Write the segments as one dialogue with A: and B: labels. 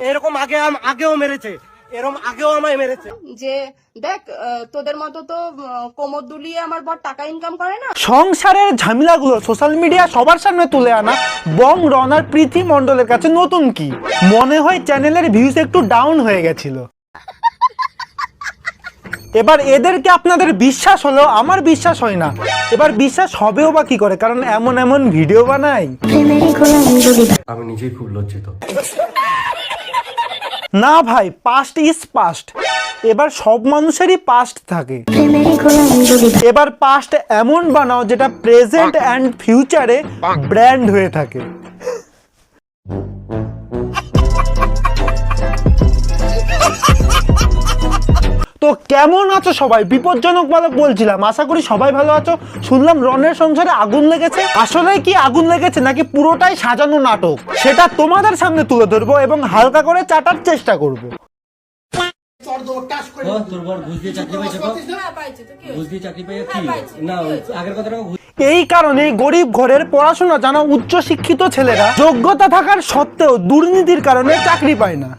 A: এরকম আগে আগেও মেরেছে। এরকম আগেও আমায় মেরেছে।
B: যে দেখ তোদের মতো তো কোমর দুলিয়ে আমার বর টাকা ইনকাম করে না?
C: সংসারের ঝামেলাগুলো সোশ্যাল মিডিয়া সবার সামনে তুলে আনা বং রনার প্রীতি মণ্ডলের কাছে নতুন কি? মনে হয় চ্যানেলের ভিউজ একটু ডাউন হয়ে গেছিল। এবার এদেরকে আপনাদের বিশ্বাস হলো আমার বিশ্বাস হয় না। এবার বিশ্বাস হবেও বা কি করে? কারণ এমন এমন ভিডিও বানাই।
A: আমি নিজেই খুব লজ্জিত।
C: না ভাই পাস্ট ইজ পাস্ট এবার সব মানুষেরই পাস্ট থাকে। এবার পাস্ট এমন বানাও যেটা প্রেজেন্ট অ্যান্ড ফিউচারে ব্র্যান্ড হয়ে থাকে। তো কেমন আছো সবাই? বিপজ্জনক বালক বলছিলাম। আশা করি সবাই ভালো আছো। শুনলাম রনের সংসারে আগুন লেগেছে। আসলে কি আগুন লেগেছে নাকি পুরোটাই সাজানো নাটক? সেটা তোমাদের সামনে তুলে ধরবো এবং হালকা করে চাটার চেষ্টা করব। এই কারণে গরিব ঘরের পড়াশোনা জানা উচ্চ শিক্ষিত ছেলেরা যোগ্যতা থাকার সত্ত্বেও দুর্নীতির কারণে চাকরি পায় না।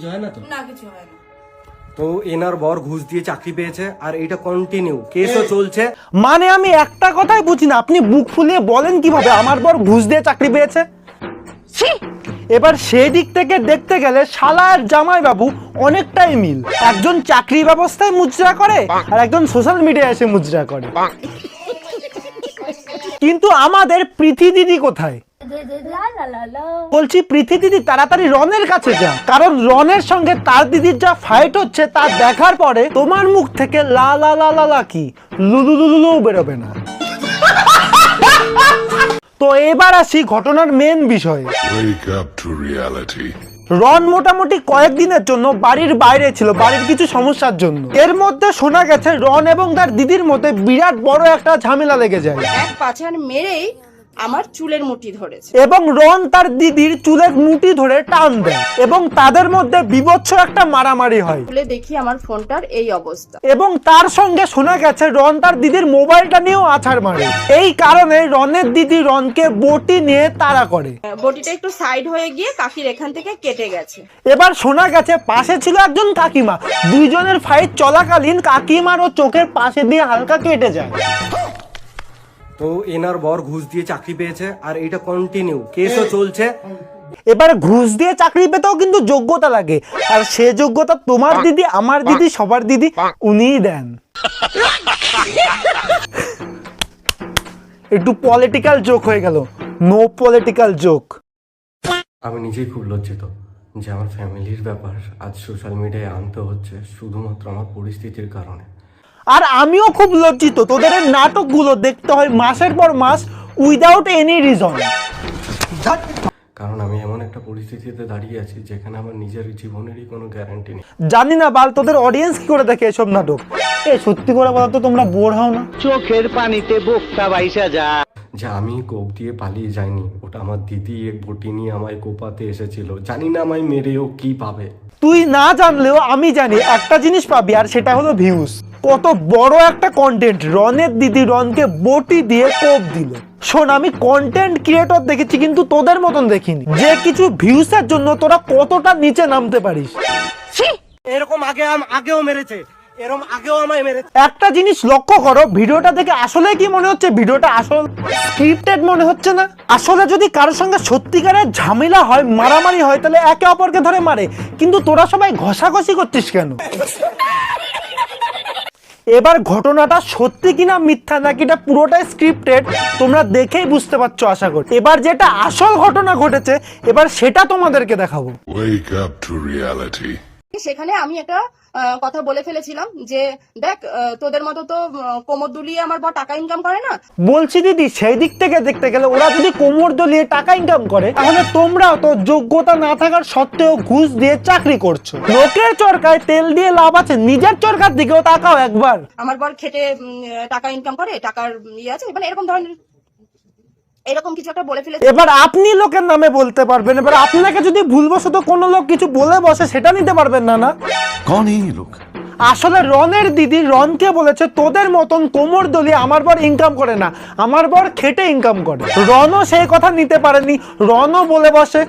D: কিছু হয় না তো?
B: না কিছু হয় না।
A: তো এনার বর ঘুষ দিয়ে চাকরি পেয়েছে আর এটা কন্টিনিউ কেসও চলছে।
C: মানে আমি একটা কথাই বুঝি না আপনি বুক ফুলিয়ে বলেন কীভাবে আমার বর ঘুষ দিয়ে চাকরি পেয়েছে? ছি! এবার সেদিক থেকে দেখতে গেলে শালা আর জামাই বাবু অনেকটাই মিল। একজন চাকরি ব্যবস্থায় মুজরা করে আর একজন সোশ্যাল মিডিয়ায় এসে মুজরা করে। কিন্তু আমাদের পৃথি দিদি কোথায়? বলছি পৃথি দিদি তাড়াতাড়ি রনের কাছে যা কারণ রনের সঙ্গে তার দিদির যা ফাইট হচ্ছে তা দেখার পরে তোমার মুখ থেকে লা লা লা লা লা কি? লুলু লুলু লু বেরোবে না। তো এবার আসি ঘটনার মেন বিষয়ে. রন মোটামুটি কয়েকদিনের জন্য বাড়ির বাইরে ছিল বাড়ির কিছু সমস্যার জন্য। এর মধ্যে শোনা গেছে রন এবং তার দিদির মধ্যে বিরাট বড় একটা ঝামেলা লেগে যায়।
B: এক পাছার মেরেই আমার চুলের মুঠি ধরেছে।
C: এবং রন তার দিদির চুলের মুঠি ধরে টান দেয় এবং তাদের মধ্যে বিভৎস একটা মারামারি হয়।
B: খুলে দেখি আমার ফোনটার এই অবস্থা।
C: এবং তার সঙ্গে শোনা গেছে রন তার দিদির মোবাইলটা নিয়েও আছাড় মারে। এই কারণে রনের দিদি রনকে বটি নিয়ে তাড়া করে।
B: বটিটা একটু সাইড হয়ে গিয়ে কাকির এখান থেকে কেটে গেছে।
C: এবার শোনা গেছে পাশে ছিল একজন কাকিমা। দুইজনের ফাইট চলাকালীন কাকিমার ও চোখের পাশে দিয়ে হালকা কেটে যায়।
A: তো এনার বর ঘুষ দিয়ে চাকরি পেয়েছে আর এটা কন্টিনিউ কেসও চলছে।
C: এবার ঘুষ দিয়ে চাকরি পেতেও কিন্তু যোগ্যতা লাগে। আর সে যোগ্যতা তোমার দিদি আমার দিদি সবার দিদি উনিই দেন। একটু পলিটিক্যাল জোক হয়ে গেল। নো পলিটিক্যাল জোক
A: আমি নিজেই খুব লজ্জিত যে আমার ফ্যামিলির ব্যাপার আজ সোশ্যাল মিডিয়ায় আনতে হচ্ছে শুধুমাত্র আমার পরিস্থিতির কারণে।
C: আর আমিও খুব লজ্জিত। তোদের এই নাটকগুলো দেখতে হয় মাসের পর মাস উইদাউট এনি রিজন
A: কারণ আমি এমন একটা পরিস্থিতিতে দাঁড়িয়ে আছি যেখানে আমার নিজের জীবনেরই কোনো গ্যারান্টি নেই।
C: জানি না বাল তোদের অডিয়েন্স কি করে দেখে এসব নাটক? এ সত্যি করে বলো তো তোমরা বোর হও না।
E: চোখের পানিতে বোকটা বাইসা যা।
A: যে আমি কোপ দিয়ে পালিয়ে যাইনি। ওটা আমার দিদি এক বটি নিয়ে আমায় কোপাতে এসেছিল। জানি না আমায় মেরেও কি পাবে।
C: তুই না জানলেও আমি জানি একটা জিনিস পাবি আর সেটা হলো ভিউজ কত বড় একটা কন্টেন্ট রনের দিদি রনকে বটি দিয়ে কোপ দিল। শোন আমি কন্টেন্ট ক্রিয়েটর দেখেছি কিন্তু তোদের মতন দেখিনি। যে কিছু ভিউসের জন্য তোরা কতটা নিচে নামতে পারিস।
A: এরকম আগে আগেও মেরেছে। এরকম আগেও আমায় মেরেছে।
C: একটা জিনিস লক্ষ্য করো ভিডিওটা দেখে আসলে কি মনে হচ্ছে? ভিডিওটা আসল স্ক্রিপ্টেড মনে হচ্ছে না? আসলে যদি কারোর সঙ্গে সত্যিকারের ঝামেলা হয় মারামারি হয় তাহলে একে অপরকে ধরে মারে। কিন্তু তোরা সবাই ঘষাঘষি করছিস কেন? এবার ঘটনাটা সত্যি কিনা মিথ্যা নাকি এটা পুরোটাই স্ক্রিপ্টেড তোমরা দেখেই বুঝতে পারছ আশা করি এবার যেটা আসল ঘটনা ঘটেছে, এবার সেটা তোমাদেরকে দেখাবো
F: Wake up to reality.
B: সেখানে আমি একটা কথা বলে ফেলেছিলাম যে দেখ তোদের মতো তো কোমর দুলিয়ে আমার বর টাকা ইনকাম করে না।
C: বলছি দিদি সেই দিক থেকে দেখতে গেলে ওরা যদি কোমর দুলিয়ে টাকা ইনকাম করে তাহলে তোমরাও তো যোগ্যতা না থাকার সত্ত্বেও ঘুষ দিয়ে চাকরি করছ। লোকের চরকায় তেল দিয়ে লাভ আছে নিজের চরকার দিকেও তাকাও একবার।
B: আমার বর খেটে টাকা ইনকাম করে টাকার ইয়ে আছে মানে এরকম ধরনের
C: এবার আপনি লোকের নামে বলতে পারবেন। এবার আপনাকে যদি ভুলবশত কোনো লোক কিছু বলে বসে সেটা নিতে পারবেন না না?
G: কোন লোক?
C: আসলে রনের দিদি রনকে বলেছে তোদের মতন কোমর দলিয়ে আমার বর ইনকাম করে না। আমার বর খেটে ইনকাম করে। রনও সেই কথা নিতে পারেনি। রনও বলে বসে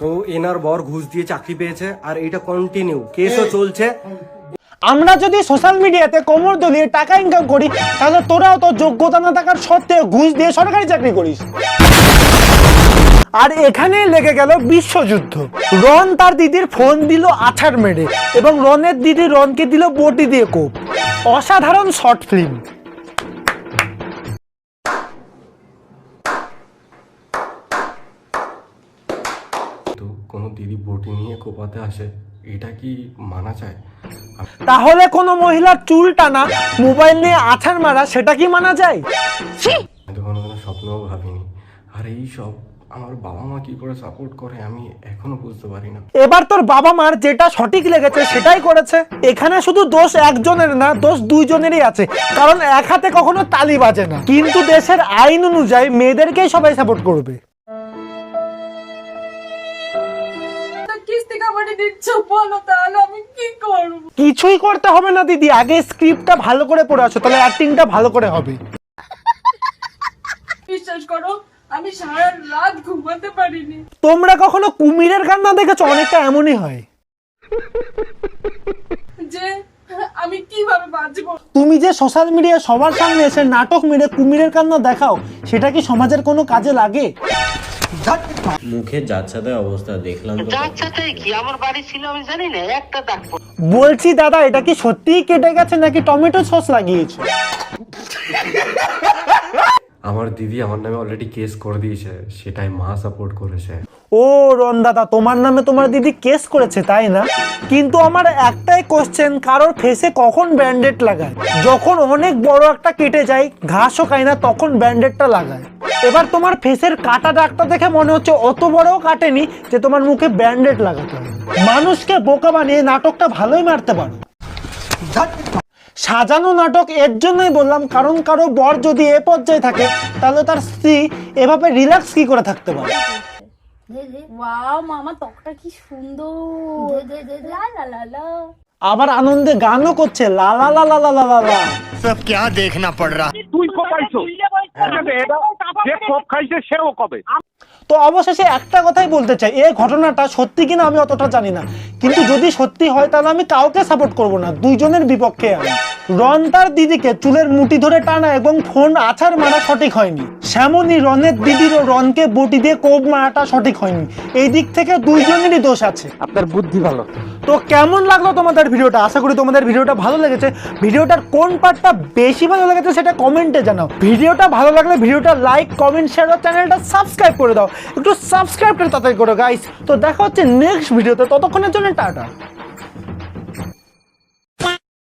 A: তো এনার বর ঘুষ দিয়ে চাকরি পেয়েছে আর এটা কন্টিনিউ কেসও চলছে।
C: আমরা যদি সোশ্যাল মিডিয়াতে কোমর দলিয়ে টাকা ইনকাম করি, তাহলে তোরাও তো যোগ্যতা না থাকার সত্ত্বেও ঘুষ দিয়ে সরকারি চাকরি করিস। আর এখানেই লেগে গেল বিশ্বযুদ্ধ। রন তার দিদির ফোন দিল আছাড় মেরে এবং রনের দিদি রনকে দিল বটি দিয়ে কোপ। অসাধারণ শর্ট ফিল্ম
A: কোনো দিদি বটি নিয়ে কোপাতে আসে? এটা কি মানা যায়?
C: তাহলে কোনো মহিলার চুল টানা মোবাইল নিয়ে আছাড় মারা সেটা কি মানা যায়?
A: কোনো কোনো স্বপ্নও ভাবিনি। আর এই সব আমার বাবা মা কি করে সাপোর্ট করে আমি এখনও বুঝতে পারি না।
C: এবার তোর বাবা মার যেটা সঠিক লেগেছে সেটাই করেছে। এখানে শুধু দোষ একজনের না দোষ দুইজনেরই আছে। কারণ এক হাতে কখনো তালি বাজে না। কিন্তু দেশের আইন অনুযায়ী মেয়েদেরকেই সবাই সাপোর্ট করবে।
B: কিস্তি কাবাডি দিচ্ছ বলো তাহলে আমি কি করব?
C: কিছুই করতে হবে না দিদি। আগে স্ক্রিপ্টটা ভালো করে পড়ে আসো তাহলে অ্যাক্টিংটা ভালো করে হবে।
B: বিশ্বাস করো আমি সারা রাত ঘুমাতে পারিনি।
C: তোমরা কখনো কুমিরের কান্না দেখেছ? অনেকটা এমনই হয়।
B: যে আমি কীভাবে বাঁচবো?
C: তুমি যে সোশ্যাল মিডিয়ায় সবার সামনে এসে নাটক মেরে কুমিরের কান্না দেখাও সেটা কি সমাজের কোনো কাজে লাগে?
D: মুখের যাচ্ছাতে অবস্থা দেখলাম তো
E: কি? আমার বাড়ি ছিল আমি জানি না একটা দাগ
C: বলছি দাদা এটা কি সত্যিই কেটে গেছে নাকি টমেটো সস লাগিয়েছো?
A: আমার দিদি আমার নামে অলরেডি কেস করে দিয়েছে সেটাই মা সাপোর্ট করেছে।
C: ও রন দাদা, তোমার নামে তোমার দিদি কেস করেছে, তাই না? কিন্তু আমার একটাই কোশ্চেন কারোর ফেসে কখন ব্যান্ডেড লাগায়? যখন অনেক বড় একটা কেটে যায়, ঘাসও খায় না, তখন ব্যান্ডেডটা লাগায়। এবার তোমার ফেসের কাটা ডাকটা দেখে মনে হচ্ছে অত বড়ও কাটেনি যে তোমার মুখে ব্যান্ডেড লাগাতে হবে। মানুষকে বোকা বানিয়ে নাটকটা ভালোই মারতে পারো। সাজানো নাটক এর জন্যই বললাম, কারণ কারও বর যদি এ পর্যায়ে থাকে, তাহলে তার স্ত্রী এভাবে রিল্যাক্স কি করে থাকতে পারে?
G: ত্বকটা কি সুন্দর। লা লা লা লা।
C: আবার আনন্দে গানও করছে। লালা লালা লালা লালা সব কে দেখনা পড়
H: তুই কপাইছো হ্যাঁ। সব খাইছে সেও কবে?
C: তো অবশেষে একটা কথাই বলতে চাই এই ঘটনাটা সত্যি কিনা আমি অতটা জানি না। কিন্তু যদি সত্যি হয়, তাহলে আমি কাউকে সাপোর্ট করব না, দুইজনের বিপক্ষে আমি। রন তার দিদিকে চুলের মুটি ধরে টানা এবং ফোন আছার মারা সঠিক হয়নি। সেমনই রনের দিদির ও রনকে বটি দিয়ে কোপ মারাটা সঠিক হয়নি। এই দিক থেকে দুইজনেরই দোষ আছে।
E: আপনার বুদ্ধি ভালো।
C: তো কেমন লাগল তোমাদের ভিডিওটা? আশা করি তোমাদের ভিডিওটা ভালো লেগেছে। ভিডিওটার কোন পার্টটা বেশি ভালো লেগেছে সেটা কমেন্টে জানাও। ভিডিওটা ভালো লাগলে ভিডিওটা লাইক, কমেন্ট শেয়ার আর চ্যানেলটা সাবস্ক্রাইব করে দাও। একটু সাবস্ক্রাইব করে তাড়াতাড়ি করো গাইস তো দেখা হচ্ছে নেক্সট ভিডিওতে ততক্ষণের জন্য টাটা।